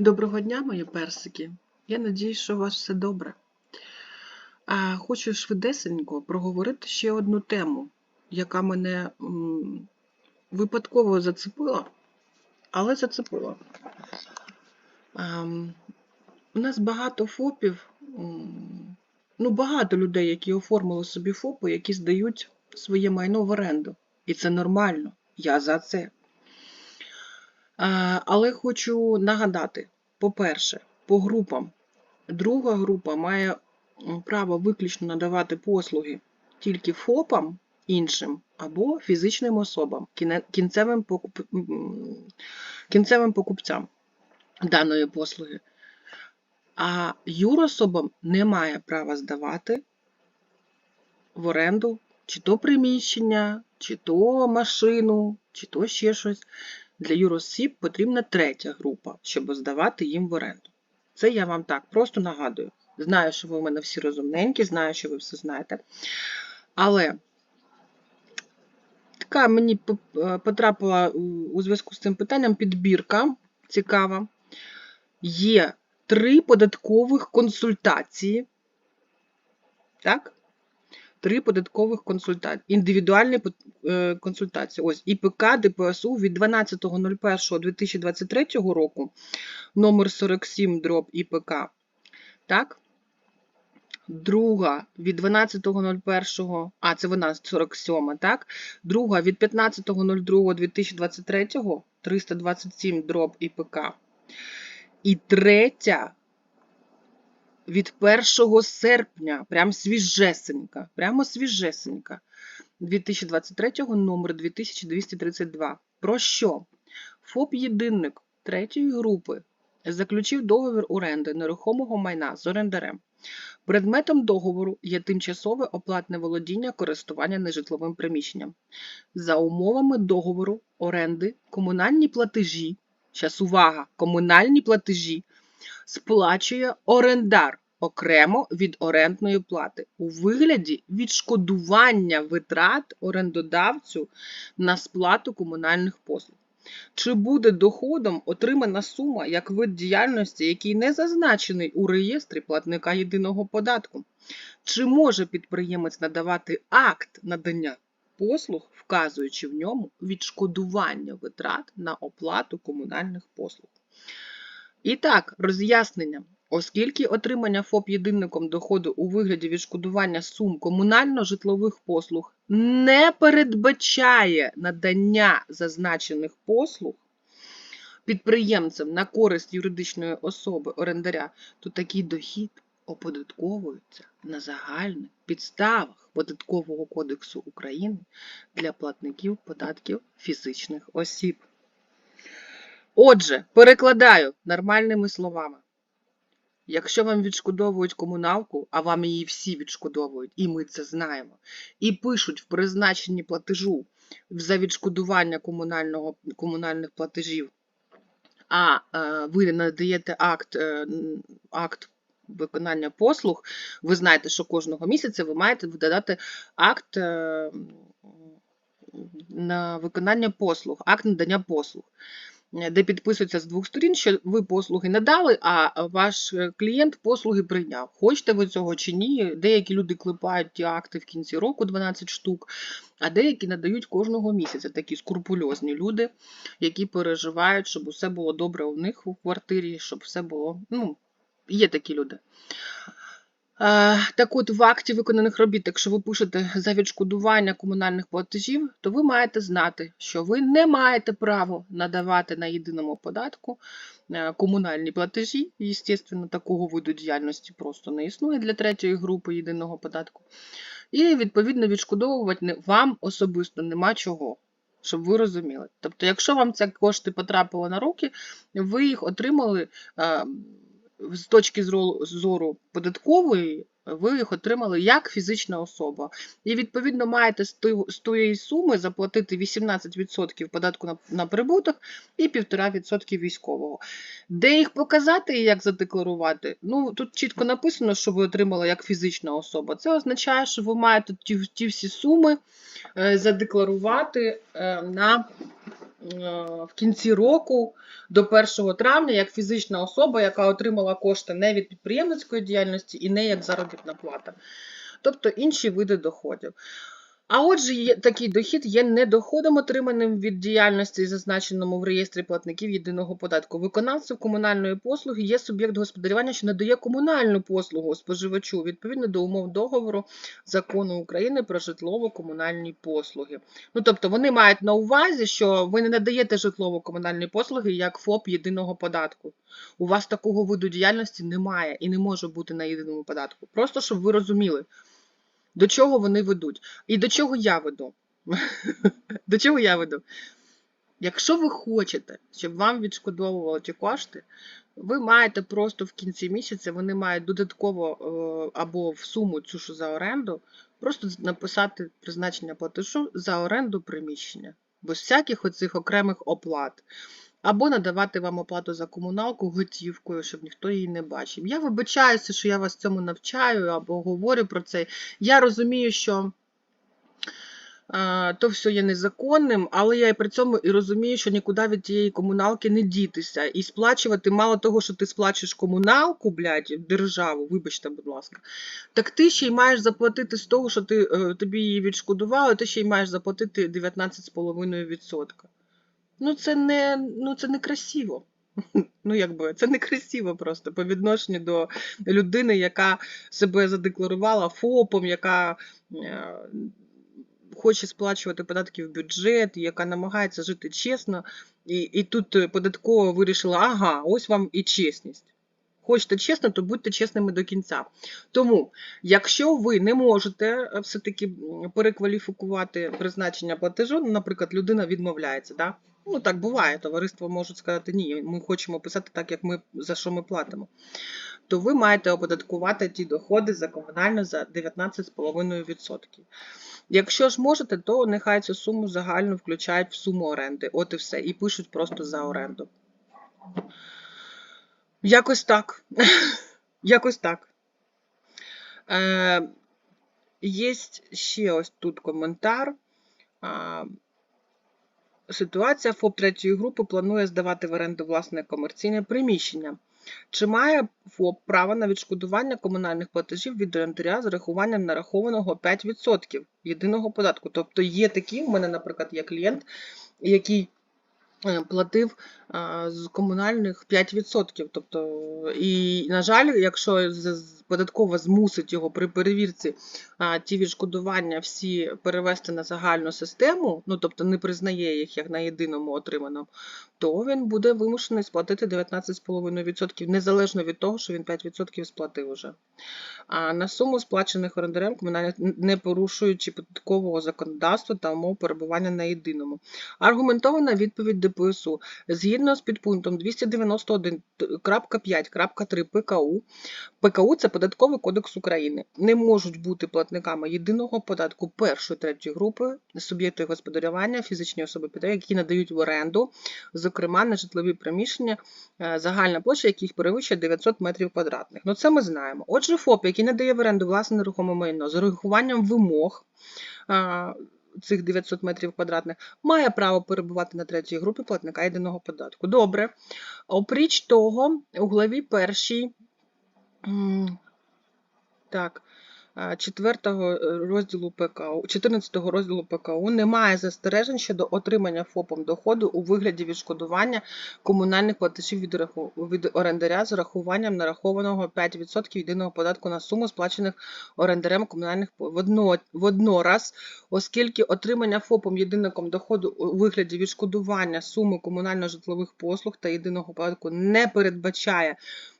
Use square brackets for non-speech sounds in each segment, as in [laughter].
Доброго дня, мої персики. Я надіюсь, що у вас все добре. А хочу швидесенько проговорити ще одну тему, яка мене випадково зацепила, але зацепила. У нас багато ФОПів, ну багато людей, які оформили собі ФОПи, які здають своє майно в оренду. І це нормально. Я за це. А, Але хочу нагадати: по-перше, по групам. Друга група має право виключно надавати послуги тільки ФОПам іншим або фізичним особам, кінцевим, покуп... кінцевим покупцям даної послуги. А юрособам немає права здавати в оренду чи то приміщення, чи то машину, чи то ще щось. Для юросіб потрібна третя група, щоб здавати їм в оренду. Це я вам так просто нагадую. Знаю, що ви у мене всі розумненькі, знаю, що ви все знаєте. Але така мені е, потрапила у зв'язку з цим питанням підбірка цікава. Є три податкових консультації. Так? Три податкових консультації. Індивідуальні е, консультації. Ось ІПК ДПСУ від 12.01.2023 року, номер 47 дроб ІПК. Так? Друга від 12.01, а це вона 47, так? Друга від 15.02.2023, 327 дроб ІПК. І третя від 1 серпня, прям свіжесенька, прямо свіжесенька, 2023 номер 2232. Про що? ФОП «Єдинник» третьої групи заключив договір оренди нерухомого майна з орендарем. Предметом договору є тимчасове оплатне володіння користування нежитловим приміщенням. За умовами договору оренди комунальні платежі, зараз увага, комунальні платежі сплачує орендар окремо від орендної плати у вигляді відшкодування витрат орендодавцю на сплату комунальних послуг. Чи буде доходом отримана сума як вид діяльності, який не зазначений у реєстрі платника єдиного податку? Чи може підприємець надавати акт надання послуг, вказуючи в ньому відшкодування витрат на оплату комунальних послуг? І так, роз'яснення. Оскільки отримання ФОП єдинником доходу у вигляді відшкодування сум комунально-житлових послуг не передбачає надання зазначених послуг підприємцям на користь юридичної особи орендаря, то такий дохід оподатковується на загальних підставах Податкового кодексу України для платників податків фізичних осіб. Отже, перекладаю нормальними словами. Якщо вам відшкодовують комуналку, а вам її всі відшкодовують, і ми це знаємо, і пишуть в призначенні платежу за відшкодування комунального, комунальних платежів, а е, ви надаєте акт, е, акт виконання послуг, ви знаєте, що кожного місяця ви маєте видати акт е, на виконання послуг, акт надання послуг де підписується з двох сторін, що ви послуги надали, а ваш е, клієнт послуги прийняв. Хочете ви цього чи ні? Деякі люди клепають ті акти в кінці року 12 штук, а деякі надають кожного місяця. Такі скрупульозні люди, які переживають, щоб усе було добре у них у квартирі, щоб все було. Ну, є такі люди. Е, Так от, в акті виконаних робіт, якщо ви пишете за відшкодування комунальних платежів, то ви маєте знати, що ви не маєте права надавати на єдиному податку е, комунальні платежі. Єстественно, такого виду діяльності просто не існує для третьої групи єдиного податку. І, відповідно, відшкодовувати вам особисто нема чого. Щоб ви розуміли. Тобто, якщо вам ці кошти потрапили на руки, ви їх отримали е, з точки зору- податкової, ви їх отримали як фізична особа. І відповідно маєте з тієї суми заплатити 18% податку на, на прибуток і 1,5% військового. Де їх показати і як задекларувати? Ну тут чітко написано, що ви отримали як фізична особа. Це означає, що ви маєте ті, ті всі суми е, задекларувати е, на в кінці року до 1 травня як фізична особа, яка отримала кошти не від підприємницької діяльності і не як заробітна плата. Тобто інші види доходів. А отже, такий дохід є недоходом, отриманим від діяльності, зазначеному в реєстрі платників єдиного податку. Виконавцем комунальної послуги є суб'єкт господарювання, що надає комунальну послугу споживачу відповідно до умов договору закону України про житлово-комунальні послуги. Ну, тобто вони мають на увазі, що ви не надаєте житлово-комунальні послуги як ФОП єдиного податку. У вас такого виду діяльності немає і не може бути на єдиному податку. Просто щоб ви розуміли, до чого вони ведуть. І до чого я веду? [laughs] До чого я веду? Якщо ви хочете, щоб вам відшкодовували ті кошти, ви маєте просто в кінці місяця, вони мають додатково е, або в суму цю що за оренду, просто написати призначення платежу за оренду приміщення, без всяких оцих окремих оплат. Або надавати вам оплату за комуналку готівкою, щоб ніхто її не бачив. Я вибачаюся, що я вас цьому навчаю або говорю про це. Я розумію, що то все є незаконним, але я і при цьому і розумію, що нікуди від тієї комуналки не дітися. І сплачувати, мало того, що ти сплачуєш комуналку, блядь, державу, вибачте, будь ласка, так ти ще й маєш заплатити з того, що ти, е, тобі її відшкодували, ти ще й маєш заплатити 19,5%. Ну, це не, ну, це не красиво. [laughs] Ну, якби це не красиво просто по відношенню до людини, яка себе задекларувала ФОПом, яка е, хоче сплачувати податки в бюджет, яка намагається жити чесно, і, і тут е, податкова вирішила, ага, ось вам і чесність. Хочете чесно, то будьте чесними до кінця. Тому, якщо ви не можете е, все-таки перекваліфікувати призначення платежу, наприклад, людина відмовляється, да? Ну так буває, товариство можуть сказати, ні, ми хочемо писати так, як ми за що ми платимо, то ви маєте оподаткувати ті доходи за комунальну за 19,5%. Якщо ж можете, то нехай цю суму загальну включають в суму оренди. От і все. І пишуть просто за оренду. Якось так. [laughs] Якось так. Е, Є ще ось тут коментар. Ситуація ФОП третьої групи планує здавати в оренду власне комерційне приміщення. Чи має ФОП право на відшкодування комунальних платежів від орендаря з рахуванням нарахованого 5% єдиного податку? Тобто є такі, у мене, наприклад, є клієнт, який платив з комунальних 5%. Тобто, і, на жаль, якщо податкова змусить його при перевірці ті відшкодування всі перевести на загальну систему, ну тобто не признає їх як на єдиному отриманому, то він буде вимушений сплатити 19,5%, незалежно від того, що він 5% сплатив уже. А на суму сплачених орендарем комунальних, не порушуючи податкового законодавства та умов перебування на єдиному. Аргументована відповідь ДПСУ. Згідно з підпунктом 291.5.3 ПКУ, ПКУ це Податковий кодекс України. Не можуть бути платниками єдиного податку першої третьої групи суб'єкти господарювання, фізичні особи які надають в оренду, зокрема на житлові приміщення, е, загальна площа яких перевищує 900 метрів квадратних. Ну це ми знаємо. Отже, ФОП, який надає в оренду власне нерухоме майно з урахуванням вимог. е, Цих 900 метрів квадратних має право перебувати на третій групі платника єдиного податку. Добре. Опріч того, у главі першій так, а, четвертого е, розділу ПКУ, 14 розділу ПКУ немає застережень щодо отримання ФОПом доходу у вигляді відшкодування комунальних платежів від, раху- від орендаря з урахуванням нарахованого 5% єдиного податку на суму сплачених орендарем комунальних водно, воднораз, оскільки отримання ФОПом єдиником доходу у вигляді відшкодування суми комунально-житлових послуг та єдиного податку не передбачає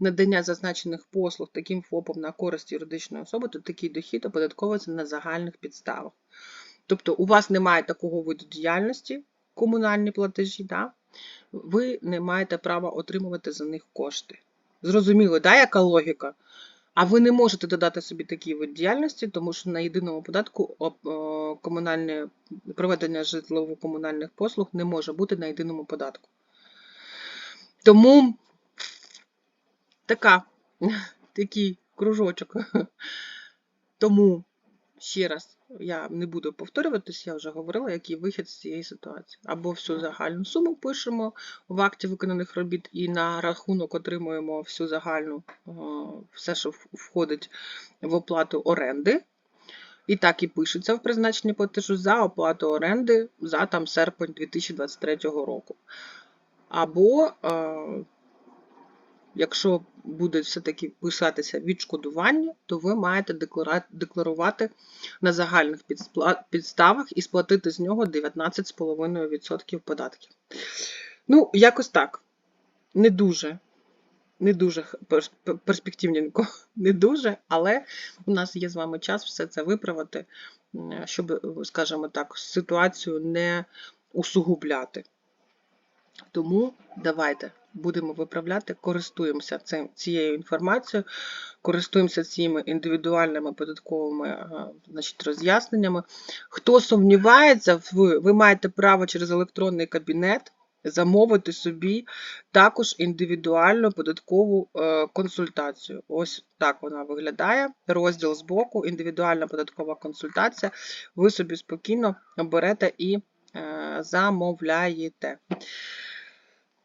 надання зазначених послуг таким ФОПом на користь юридичної особи, то такий дохід оподатковується на загальних підставах. Тобто у вас немає такого виду діяльності, комунальні платежі, да? ви не маєте права отримувати за них кошти. Зрозуміло, да, яка логіка? А ви не можете додати собі такий вид діяльності, тому що на єдиному податку комунальне проведення житлово-комунальних послуг не може бути на єдиному податку. Тому така, такий кружочок. Тому ще раз Я не буду повторюватись, я вже говорила, який вихід з цієї ситуації. Або всю загальну суму пишемо в акті виконаних робіт і на рахунок отримуємо всю загальну, е, все, що входить в оплату оренди. І так і пишеться в призначенні платежу за оплату оренди за там серпень 2023 року. Або, е, якщо буде все-таки писатися відшкодування, то ви маєте декларувати на загальних підставах і сплатити з нього 19,5% податків. Ну, якось так. Не дуже. Не дуже перспективненько, [laughs] не дуже, але у нас є з вами час все це виправити, щоб, скажімо так, ситуацію не усугубляти. Тому давайте будемо виправляти, користуємося цією інформацією, користуємося цими індивідуальними податковими е, значить, роз'ясненнями. Хто сумнівається, ви, ви маєте право через електронний кабінет замовити собі також індивідуальну податкову е, консультацію. Ось так вона виглядає. Розділ збоку, індивідуальна податкова консультація. Ви собі спокійно берете і е, замовляєте.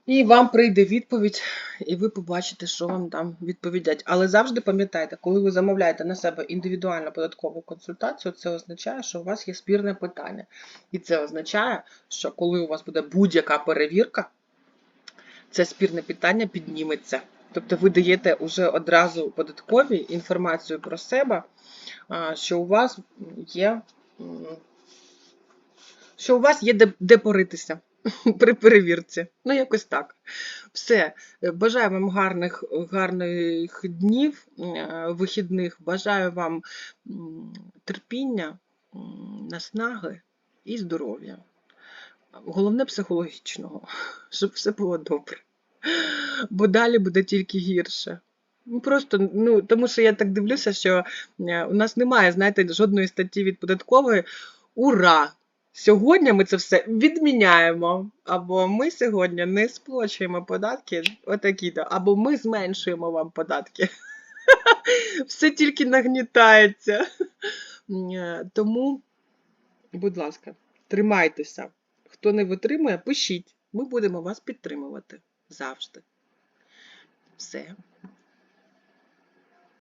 І вам прийде відповідь, і ви побачите, що вам там відповідять. Але завжди пам'ятайте, коли ви замовляєте на себе індивідуальну податкову консультацію, це означає, що у вас є спірне питання. І це означає, що коли у вас буде будь-яка перевірка, це спірне питання підніметься. Тобто ви даєте уже одразу податкові інформацію про себе, що у вас є, що у вас є де, де поритися [laughs] при перевірці. Ну, якось так. Все. Е, Бажаю вам гарних, гарних днів, е, вихідних. Бажаю вам терпіння, наснаги і здоров'я. Головне психологічного, [laughs] щоб все було добре. Бо далі буде тільки гірше. Ну, Просто, ну, тому що я так дивлюся, що е, у нас немає, знаєте, жодної статті від податкової. Ура! Сьогодні ми це все відміняємо. Або ми сьогодні не сплачуємо податки, отакі-то, або ми зменшуємо вам податки. [laughs] Все тільки нагнітається. Е, Тому, будь ласка, тримайтеся. Хто не витримує, пишіть. Ми будемо вас підтримувати завжди. Все.